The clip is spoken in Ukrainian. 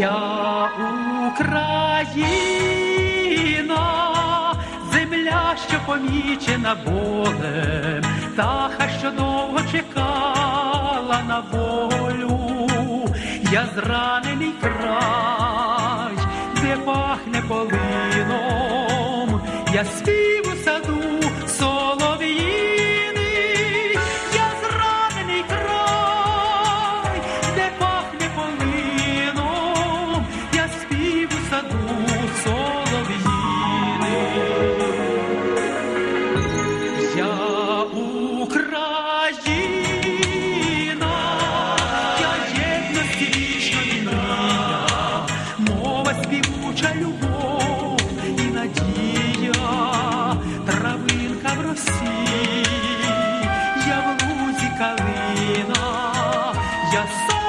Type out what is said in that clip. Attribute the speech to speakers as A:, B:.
A: Я Україна, земля, що помічена болем, птаха, що довго чекала на волю, я зранений край, де пахне полином, я свій дівча любов і надія, травинка в росі, я в лузі калина.